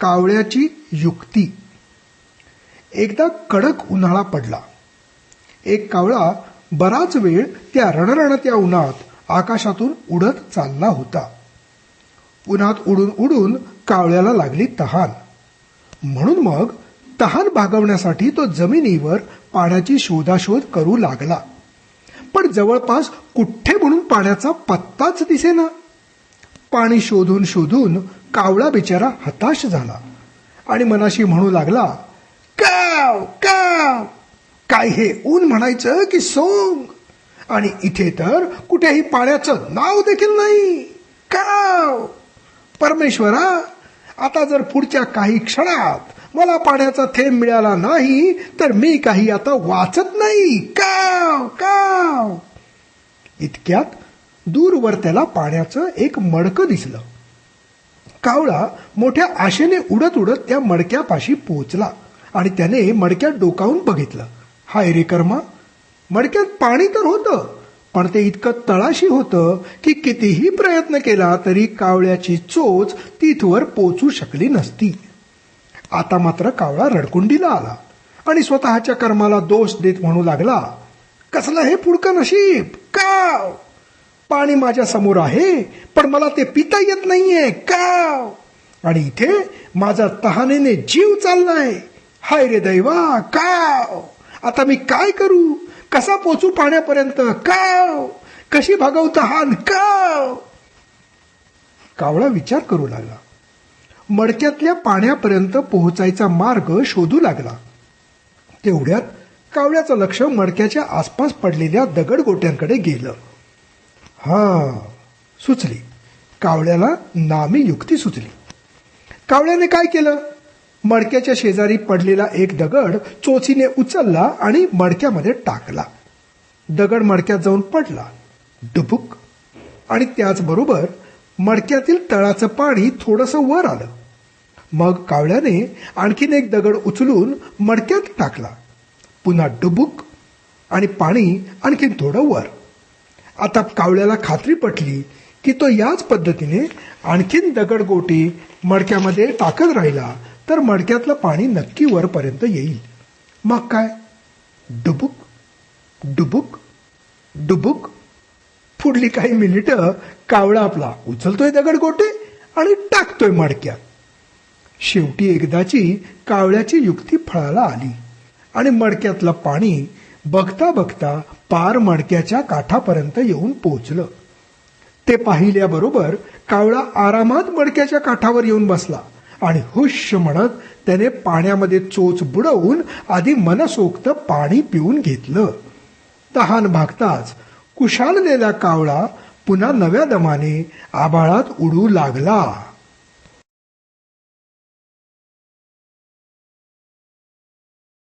कावळ्याची युक्ती. एकदा कडक उन्हाळा पडला. एक कावळा बराच वेळ त्या रणरणत्या उन्हात आकाशातून उडत चालला होता. उन्हात उडून उडून कावळ्याला लागली तहान. म्हणून मग तहान भागवण्यासाठी तो जमिनीवर पाण्याची शोधाशोध करू लागला. पण जवळपास कुठे म्हणून पाण्याचा पत्ताच दिसेना. पाणी शोधून शोधून कावळा बिचारा हताश झाला. आणि मनाशी म्हणू लागला काव काव काय हे ऊन म्हणायचं की सोंग? आणि इथे तर कुठेही पाण्याचं नाव देखील नाही. काव परमेश्वरा आता जर पुढच्या काही क्षणात मला पाण्याचा थेंब मिळाला नाही तर मी काही आता वाचत नाही. काव काव. इतक्यात दूरवर त्याला पाण्याचं एक मडकं दिसलं. कावळा मोठ्या आशेने उडत उडत त्या मडक्यापाशी पोहोचला आणि त्याने मडक्यात डोकावून बघितलं. हाय रे कर्मा मडक्यात पाणी तर होतं पण ते इतकं तळाशी होतं की कितीही प्रयत्न केला तरी कावळ्याची चोच तिथवर पोचू शकली नसती. आता मात्र कावळा रडकुंडीला आला आणि स्वतःच्या कर्माला दोष देत म्हणू लागला कसलं हे पुडकं नशीब? काव पाणी माझ्यासमोर आहे पण मला ते पिता येत नाहीये. काव! आणि इथे माझा तहानेने जीव चाललाय. हाय रे दैवा काव! आता मी काय करू? कसा पोचू पाण्यापर्यंत? काव! कशी भागवू तहान? काव! कावळा विचार करू लागला. मडक्यातल्या पाण्यापर्यंत पोहोचायचा मार्ग शोधू लागला. तेवढ्यात कावळ्याचं लक्ष मडक्याच्या आसपास पडलेल्या दगडगोट्यांकडे गेलं. हा सुचली. कावळ्याला नामी युक्ती सुचली. कावळ्याने काय केलं? मडक्याच्या शेजारी पडलेला एक दगड चोचीने उचलला आणि मडक्यामध्ये टाकला. दगड मडक्यात जाऊन पडला. डुबुक. आणि त्याचबरोबर मडक्यातील तळाचं पाणी थोडंसं वर आलं. मग कावळ्याने आणखीन एक दगड उचलून मडक्यात टाकला. पुन्हा डुबुक आणि पाणी आणखीन थोडं वर. आता कावळ्याला खात्री पटली की तो याच पद्धतीने आणखीन दगडगोटी मडक्यामध्ये टाकत राहिला तर मडक्यातलं पाणी नक्की वरपर्यंत येईल. मग काय? डुबुक डुबुक डुबुक. पुढली काही मिनिटं कावळा आपला उचलतोय दगडगोटे आणि टाकतोय मडक्यात. शेवटी एकदाची कावळ्याची युक्ती फळाला आली आणि मडक्यातलं पाणी बघता बघता पार मडक्याच्या काठापर्यंत येऊन पोचलं ते पाहिल्याबरोबर कावळा आरामात मडक्याच्या काठावर येऊन बसला आणि हुश म्हणत त्याने पाण्यामध्ये चोच बुडवून आधी मनसोक्त पाणी पिऊन घेतलं. तहान भागताच कुशाललेला कावळा पुन्हा नव्या दमाने आभाळात उडू लागला.